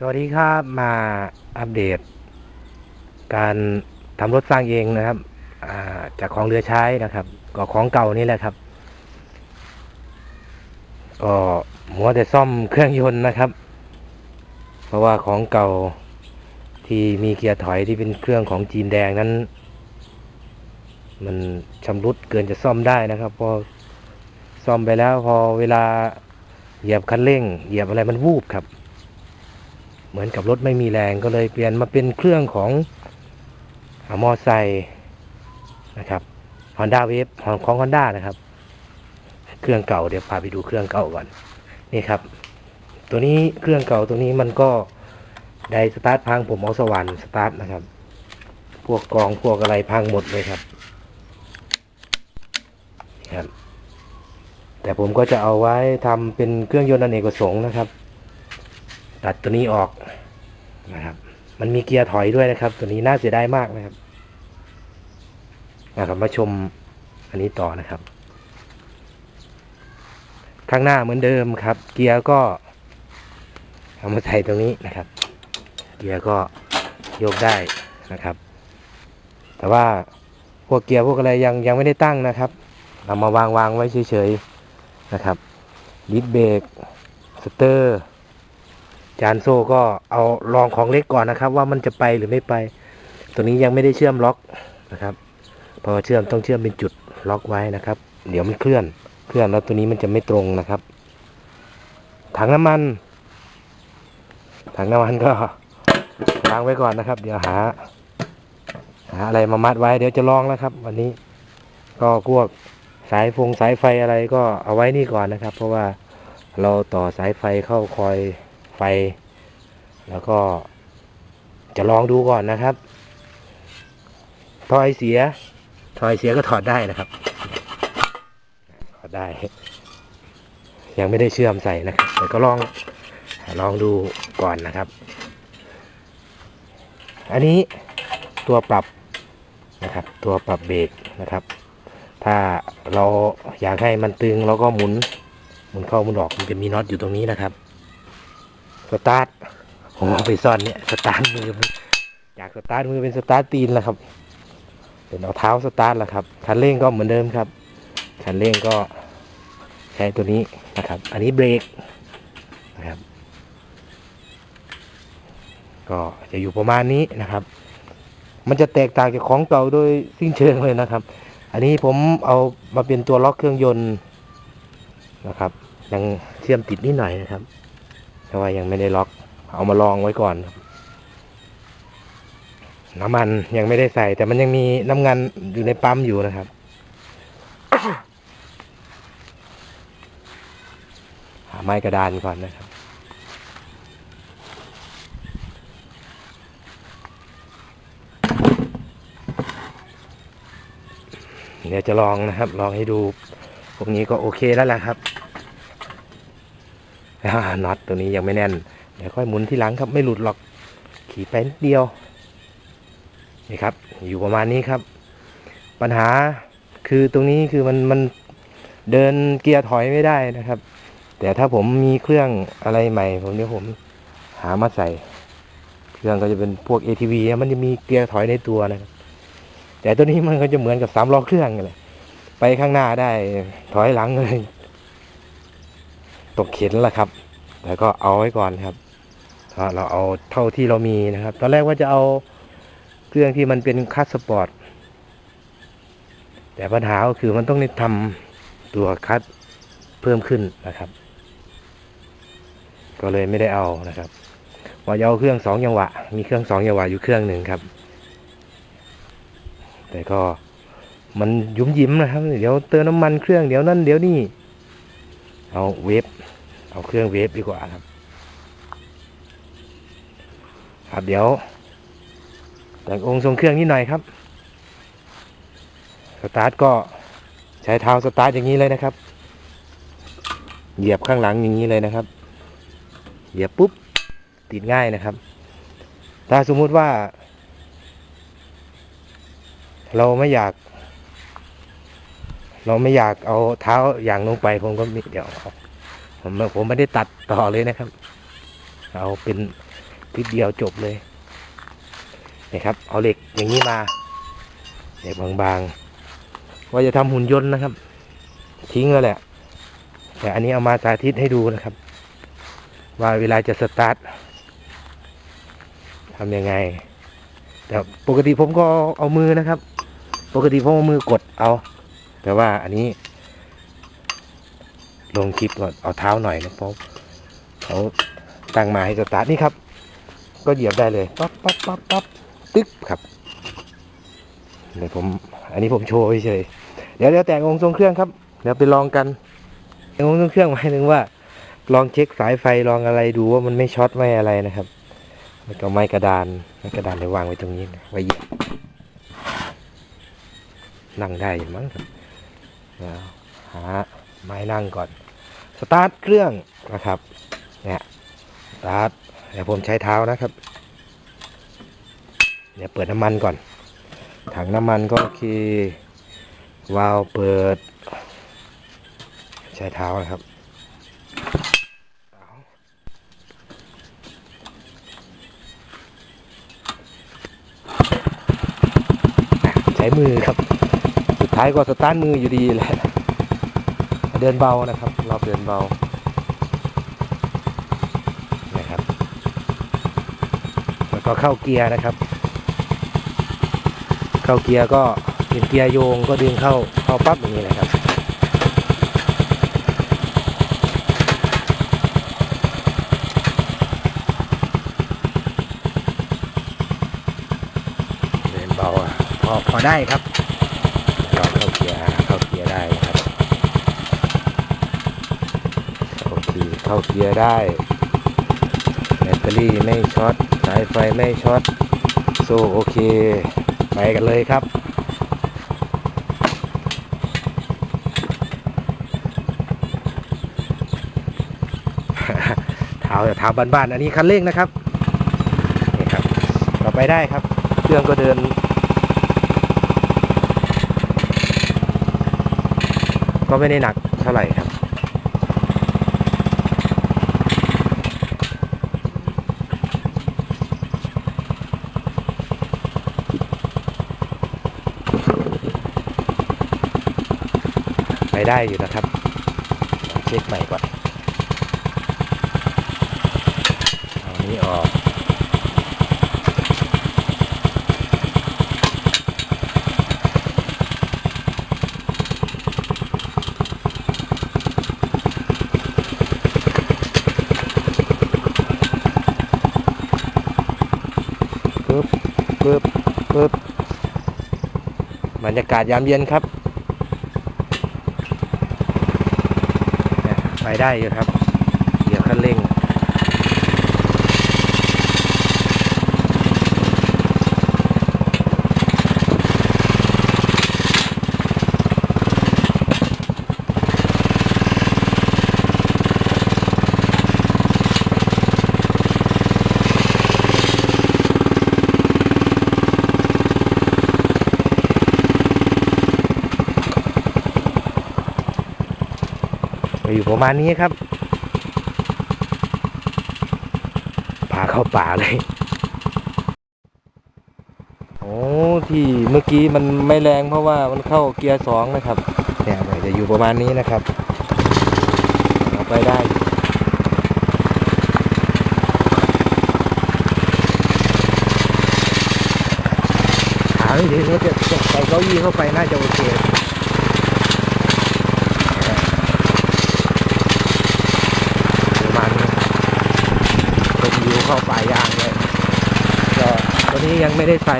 สวัสดีครับมาอัปเดต การทำรถสร้างเองนะครับาจากของเรือใช้นะครับ ก็ของเก่านี่แหละครับ ก็มัวแต่ซ่อมเครื่องยนต์นะครับ เพราะว่าของเก่าที่มีเกียร์ถอยที่เป็นเครื่องของจีนแดงนั้น มันชำรุดเกินจะซ่อมได้นะครับ พอซ่อมไปแล้วพอเวลาเหยียบคันเร่ง เหยียบอะไรมันวูบครับ เหมือนกับรถไม่มีแรงก็เลยเปลี่ยนมาเป็นเครื่องของอามอไซค์นะครับ Honda Wave ของของ Honda นะครับ เครื่องเก่าเดี๋ยวพาไปดูเครื่องเก่าก่อนนี่ครับ ตัวนี้เครื่องเก่าตัวนี้มันก็ได้สตาร์ทพังผมเอาสว่านสตาร์ทนะครับ พวกกองพวกอะไรพังหมดเลยครับครับ แต่ผมก็จะเอาไว้ทำเป็นเครื่องยนต์อเนกประสงค์นะครับ ตัดตัวนี้ออกนะครับ มันมีเกียร์ถอยด้วยนะครับ ตัวนี้น่าเสียดายมากนะครับนะครับมาชมอันนี้ต่อนะครับ ข้างหน้าเหมือนเดิมครับ เกียร์ก็เอามาใส่ตรงนี้นะครับ เกียร์ก็โยกได้นะครับ แต่ว่าพวกเกียร์พวกอะไรยังยังไม่ได้ตั้งนะครับ เรามาวางวางไว้เฉยๆนะครับดิสเบรกสเตอร์ จานโซ่ก็เอาลองของเล็กก่อนนะครับ ว่ามันจะไปหรือไม่ไป ตัวนี้ยังไม่ได้เชื่อมล็อกนะครับ พอเชื่อมต้องเชื่อมเป็นจุดล็อกไว้นะครับ เดี๋ยวมันเคลื่อน เคลื่อนแล้วตัวนี้มันจะไม่ตรงนะครับ ถังน้ำมัน ถังน้ำมันก็วางไว้ก่อนนะครับ เดี๋ยวหาหาอะไรมามัดไว้เดี๋ยวจะลองแล้วครับ วันนี้ ก็พวกสายฟงสายไฟอะไรก็เอาไว้นี่ก่อนนะครับ เพราะว่าเราต่อสายไฟเข้าคอย ไฟแล้วก็จะลองดูก่อนนะครับทอยเสียทอยเสียก็ถอดได้นะครับถอดได้ ยังไม่ได้เชื่อมใส่นะครับแต่ก็ลองลองดูก่อนนะครับ อันนี้ตัวปรับนะครับ ตัวปรับเบรกนะครับ ถ้าเราอยากให้มันตึงเราก็หมุนหมุนเข้าหมุนออกมันจะมีน็อตอยู่ตรงนี้นะครับ สตาร์ทผมเอาไปซ่อนเนี่ยสตาร์ทมือจากสตาร์ทมือเป็นสตาร์ทตีนแล้วครับ เป็นเอาเท้าสตาร์ทแล้วครับคันเร่งก็เหมือนเดิมครับคันเร่งก็ใช้ตัวนี้นะครับ อันนี้เบรกนะครับ ก็จะอยู่ประมาณนี้นะครับ มันจะแตกต่างจากของเก่าโดยสิ้นเชิงเลยนะครับ อันนี้ผมเอามาเป็นตัวล็อกเครื่องยนต์นะครับยังเชื่อมติดนิดหน่อยนะครับ แต่ว่ายังไม่ได้ล็อก เอามาลองไว้ก่อนครับน้ำมันยังไม่ได้ใส่ แต่มันยังมีน้ำมันอยู่ในปั๊มอยู่นะครับ หาไม้กระดานก่อนนะครับ เดี๋ยวจะลองนะครับ ลองให้ดู พวกนี้ก็โอเคแล้วแหละครับ น็อตตัวนี้ยังไม่แน่น เดี๋ยวค่อยหมุนที่หลังครับไม่หลุดหรอกขี่ไปนิดเดียวนี่ครับ อยู่ประมาณนี้ครับ ปัญหาคือตรงนี้คือมันมันเดินเกียร์ถอยไม่ได้นะครับ แต่ถ้าผมมีเครื่องอะไรใหม่ ผมเดี๋ยวผมหามาใส่ เครื่องก็จะเป็นพวก ATV อะมันจะมีเกียร์ถอยในตัวนะครับแต่ตัวนี้มันก็จะเหมือนกับสามล้อเครื่องเลยไปข้างหน้าได้ถอยหลังเลย ตกเข็นละครับแต่ก็เอาไว้ก่อนครับเราเอาเท่าที่เรามีนะครับ ตอนแรกว่าจะเอาเครื่องที่มันเป็นคัสสปอร์ตแต่ปัญหาก็คือมันต้องได้ทำตัวคัสเพิ่มขึ้นนะครับ ก็เลยไม่ได้เอานะครับว่าจะเอาเครื่องสองจังหวะ มีเครื่องสองจังหวะอยู่เครื่องหนึ่งครับ แต่ก็มันยุ่มยิ้มนะครับ เดี๋ยวเติมน้ำมันเครื่องเดี๋ยวนั่นเดี๋ยวนี่เอาเวฟ เอาเครื่องเวฟดีกว่าครับ ครับเดี๋ยว แต่งองค์ทรงเครื่องนิดหน่อยครับ สตาร์ทก็ใช้เท้าสตาร์ทอย่างนี้เลยนะครับ เหยียบข้างหลังอย่างนี้เลยนะครับ เหยียบปุ๊บติดง่ายนะครับ ถ้าสมมุติว่า เราไม่อยาก เราไม่อยากเอาเท้าอย่างลงไปผมก็มีเดี๋ยวเผมผมไม่ได้ตัดต่อเลยนะครับ เอาเป็นพิษเดียวจบเลยนะครับ เอาเหล็กอย่างนี้มาเหล็กบางๆ ว่าจะทำหุ่นยนต์นะครับ ทิ้งแล้วแหละ แต่อันนี้เอามาสาธิตให้ดูนะครับ ว่าเวลาจะสตาร์ททำยังไง แต่ปกติผมก็เอามือนะครับ ปกติผมเอามือกดเอา แต่ว่าอันนี้ ลงคลิปก็เอาเท้าหน่อยนะเพราะเขาตั้งมาให้สตาร์ทนี่ครับ ก็เหยียบได้เลยปั๊บปั๊บปั๊บปั๊บตึ๊กครับเดี๋ยวผม อันนี้ผมโชว์เฉยเดี๋ยวเดี๋ยวแต่งองค์ทรงเครื่องครับเดี๋ยวไปลองกันแต่งองค์ทรงเครื่องหมายถึงว่า ลองเช็คสายไฟลองอะไรดูว่ามันไม่ช็อตไม่อะไรนะครับแล้วก็ไม้กระดานไม้กระดานเดี๋ยววางไว้ตรงนี้นะไว้เหยียบนั่งได้มั้งครับเดี๋ยวหาไม้นั่งก่อน สตาร์ทเครื่องนะครับเนี่ยสตาร์ทเดี๋ยวผมใช้เท้านะครับเดี๋ยวเปิดน้ำมันก่อน ถังน้ำมันก็คือวาล์วเปิด ใช้เท้านะครับใช้มือครับ สุดท้ายก็สตาร์ทมืออยู่ดีแหละ เดินเบานะครับ รอบเดินเบานะครับแล้วก็เข้าเกียร์นะครับ เข้าเกียร์ก็เป็นเกียร์โยงก็ดึงเข้าเข้าปั๊บอย่างนี้นะครับเดินเบาอะพอพอได้ครับเราเข้าเกียร์เข้าเกียร์ได้นะครับโอ เข้าเกียร์ได้ แบตเตอรี่ไม่ช็อตสายไฟไม่ช็อตโซโอเค ไปกันเลยครับเท้าเท้าบ้านๆอันนี้คันเร่งนะครับนี่ครับต่อไปได้ครับ เครื่องก็เดินก็ไม่ได้หนักเท่าไหร่ครับ ได้อยู่นะครับเช็คใหม่ก่อนเอาอันนี้ออกปึ๊บปึ๊บปึ๊บบรรยากาศยามเย็นครับเนี่ย ไปได้อยู่ครับ เดี๋ยวคันเร่ง ประมาณนี้ครับพาเข้าป่าเลยโอ้ที่เมื่อกี้มันไม่แรงเพราะว่ามันเข้าเกียร์สองนะครับเนี่ยจะอยู่ประมาณนี้นะครับเอาไปได้หาไม่ถึงว่าจะจะใส่เก้าอี้เข้าไปน่าจะโอเค ประมาณนี้เป็นวิวเข้าป่ายางเลยก็ตัวนี้ยังไม่ได้ใส่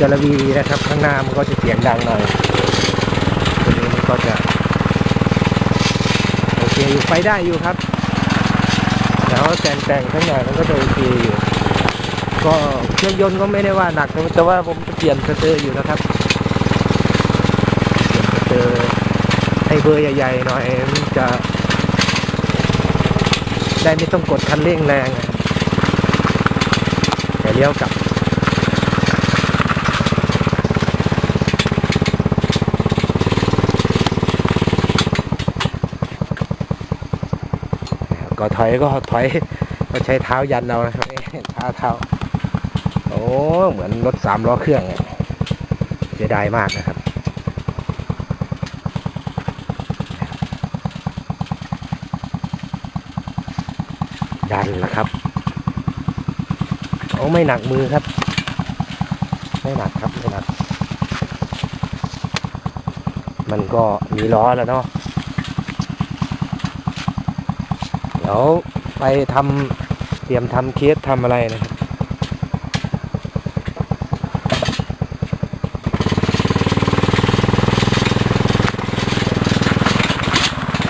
จระวีนะครับ ข้างหน้ามันก็จะเสียงดังหน่อยตัวนี้มันก็จะโอเคอยู่ไปได้อยู่ครับแล้วแต่งแต่งข้างในมันก็จะโอเคอยู่ก็เครื่องยนต์ก็ไม่ได้ว่าหนักนะแต่ว่าผมจะเปลี่ยนสเตอร์อยู่นะครับเปลี่ยนสเตอร์ให้เบอร์ใหญ่ๆหน่อยมันจะ ได้ไม่ต้องกดคันเร่งแรงแต่เลี้ยวกลับก็ถอยก็ถอยก็ใช้เท้ายันเอานะครับเท้าเท้าโอ้เหมือนรถสามล้อเครื่องเสียดายมากนะครับ ดันละครับโอ้ไม่หนักมือครับ ไม่หนักครับไม่หนัก มันก็มีล้อแล้วเนาะเดี๋ยวไปทำเตรียมทำเคสทำอะไรนะครับ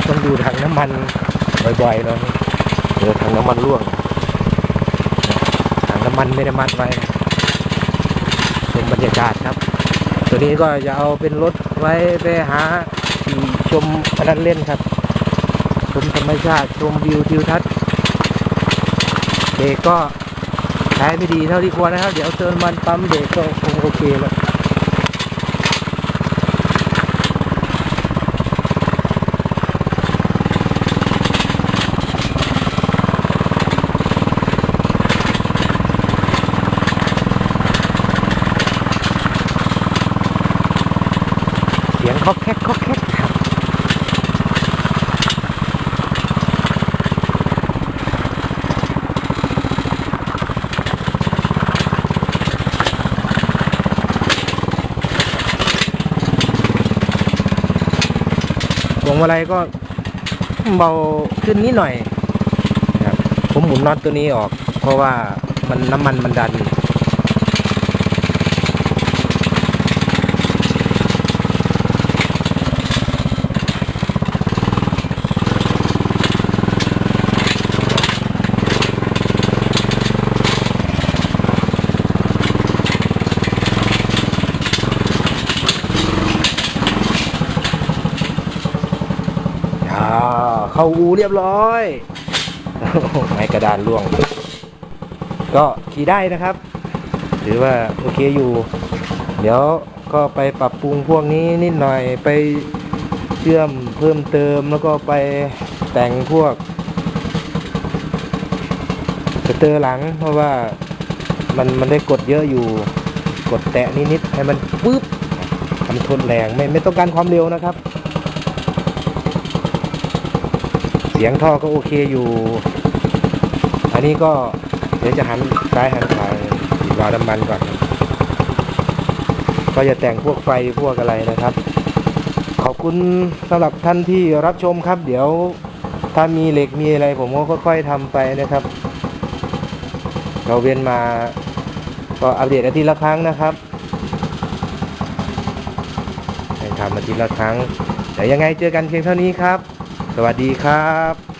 ต้องดูถังน้ำมันบ่อยๆเนาะ เดี๋ยวถังน้ำมันร่วงถังน้ำมันไม่ได้มัดไว้ชมบรรยากาศครับ ตัวนี้ก็จะเอาเป็นรถไว้ไปหาชมอันนั้นเล่นครับ ชมธรรมชาติชมวิวทิวทัศน์เบรกก็ใช้ไม่ดีเท่าที่ควรนะครับ เดี๋ยวเติมมันปั๊มเบรกก็คงโอเคแล้ว คอกแคกคอกแคกวงมาลัยก็เบาขึ้นนิดหน่อยครับผมหมุนน็อตตัวนี้ออก เพราะว่ามันน้ำมันมันดัน อ่า เข้าอูเรียบร้อยไม้กระดานล่วง ก็ขี่ได้นะครับหรือว่าโอเคอยู่ เดี๋ยวก็ไปปรับปรุงพวกนี้นิดหน่อยไปเชื่อมเพิ่มเติมแล้วก็ไปแต่งพวกสเตอร์หลัง เพราะว่ามันมันได้กดเยอะอยู่ กดแตะนิดๆให้มันปึ๊บทำทนแรงไม่ไม่ต้องการความเร็วนะครับ เสียงท่อก็โอเคอยู่ อันนี้ก็เดี๋ยวจะหันซ้ายหันขวาดวาน้ำมันก่อน ก็จะแต่งพวกไฟพวกอะไรนะครับ ขอบคุณสำหรับท่านที่รับชมครับ เดี๋ยวถ้ามีเหล็กมีอะไร ผมก็ค่อยๆทำไปนะครับ เราเวียนมาก็อัปเดตอาทิตย์ละครั้งนะครับให้ทำอาทิตย์ละครั้งแต่ยังไงเจอกันเพียงเท่านี้ครับ สวัสดีครับ